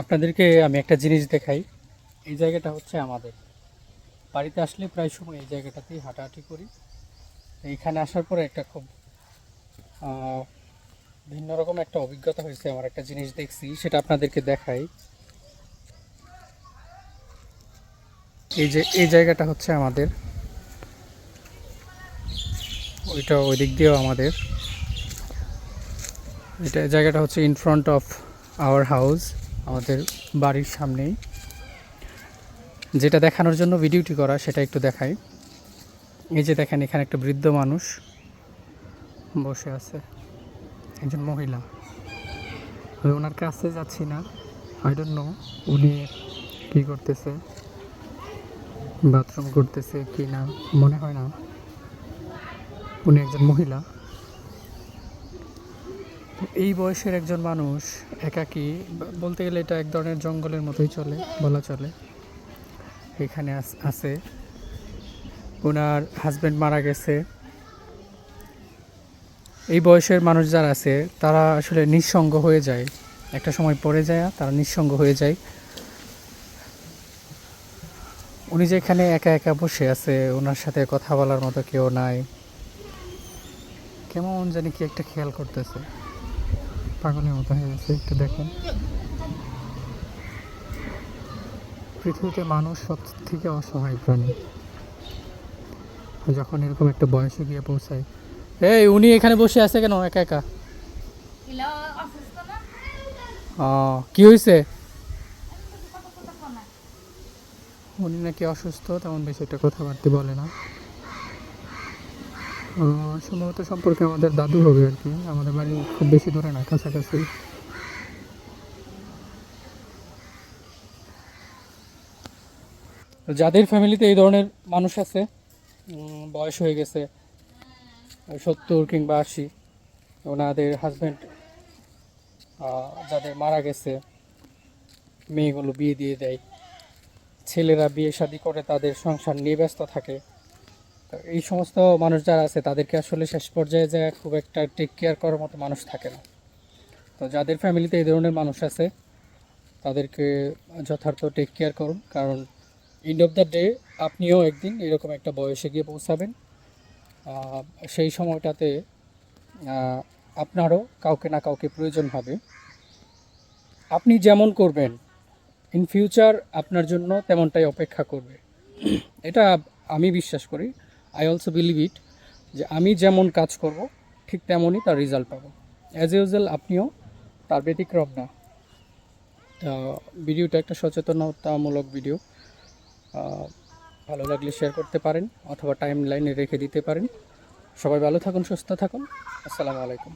আপনাদেরকে আমি একটা জিনিস দেখাই। এই জায়গাটা হচ্ছে আমাদের। বাড়িতে আসলে প্রায় সময় এই জায়গাটাতেই হাঁটাহাঁটি করি। এইখানে আসার পরে একটা খুব ভিন্ন রকম একটা অভিজ্ঞতা হয়েছে আমার একটা জিনিস দেখছি, সেটা আপনাদেরকে দেখাই। এই যে, এই জায়গাটা হচ্ছে আমাদের। ওইটা ওই দিক দিয়েও আমাদের। এটা জায়গাটা হচ্ছে in front of our house আমাদের বাড়ির সামনেই। যেটা দেখানোর জন্য ভিডিওটি করা, সেটা একটু দেখাই। এই যে দেখেন, এখানে একটা বৃদ্ধ মানুষ বসে আছে। একজন মহিলা। আমি ওনার কাছে যাচ্ছি না। আই ডোন্ট নো উনি কী করতেছে বাথরুম করতেছে কি না মনে হয় না। উনি একজন মহিলা। এই বয়সের একজন মানুষ একাকী, বলতে গেলে এটা এক ধরনের জঙ্গলের মতোই চলে, বলা চলে। এখানে আছে। ওনার হাজব্যান্ড মারা গেছে। এই বয়সের মানুষ যারা আছে, তারা আসলে নিঃসঙ্গ হয়ে যায়। একটা সময় পড়ে যায়, তারা নিঃসঙ্গ হয়ে যায়। উনি যে এখানে একা একা বসে আছে ওনার সাথে কথা বলার মতো কেউ নাই। কেমন জানি কি একটা খেয়াল করতেছে। পাগলের মতো হয়ে গেছে একটু দেখেন। পৃথিবীতে মানুষ সব থেকে অসহায় প্রাণী। যখন এরকম একটা বয়সে গিয়ে পৌঁছায় এই উনি এখানে বসে আছে কেন? একা একা? ও কি হয়েছে উনি নাকি অসুস্থ তেমন বেশি একটা কথাবার্তা বলে না। সম্ভবত সম্পর্কে আমাদের দাদু হবে আর কি। আমাদের বাড়ি খুব বেশি দূরে না, কাছাকাছি। যাদের ফ্যামিলিতে এই ধরনের মানুষ আছে বয়স হয়ে গেছে, সত্তর কিংবা আশি, ওনাদের হাজব্যান্ড যাদের মারা গেছে, মেয়েগুলো বিয়ে দিয়ে দেয়, ছেলেরা বিয়ে শাদী করে তাদের সংসার নিয়ে ব্যস্ত থাকে। এই সমস্ত মানুষ যারা আছে, তাদেরকে আসলে শেষ পর্যায়ে যায় খুব একটা টেক কেয়ার করার মতো মানুষ থাকে না। তো যাদের ফ্যামিলিতে এই ধরনের মানুষ আছে, তাদেরকে যথার্থ টেক কেয়ার করুন। কারণ এন্ড অফ দ্য ডে আপনিও একদিন এরকম একটা বয়সে গিয়ে পৌঁছাবেন। সেই সময়টাতে আপনারও কাউকে না কাউকে প্রয়োজন হবে। আপনি যেমন করবেন ইন ফিউচার আপনার জন্য তেমনটাই অপেক্ষা করবে। এটা আমি বিশ্বাস করি। আই অলসো বিলিভ ইট যে আমি যেমন কাজ করব, ঠিক তেমনই তার রেজাল্ট পাবো। অ্যাজ ইউজুয়াল আপনিও তার ব্যতিক্রম না। ভিডিওটা একটা সচেতনতামূলক ভিডিও। ভালো লাগলে শেয়ার করতে পারেন, অথবা টাইম লাইনে রেখে দিতে পারেন। সবাই ভালো থাকুন, সুস্থ থাকুন। আসসালামু আলাইকুম।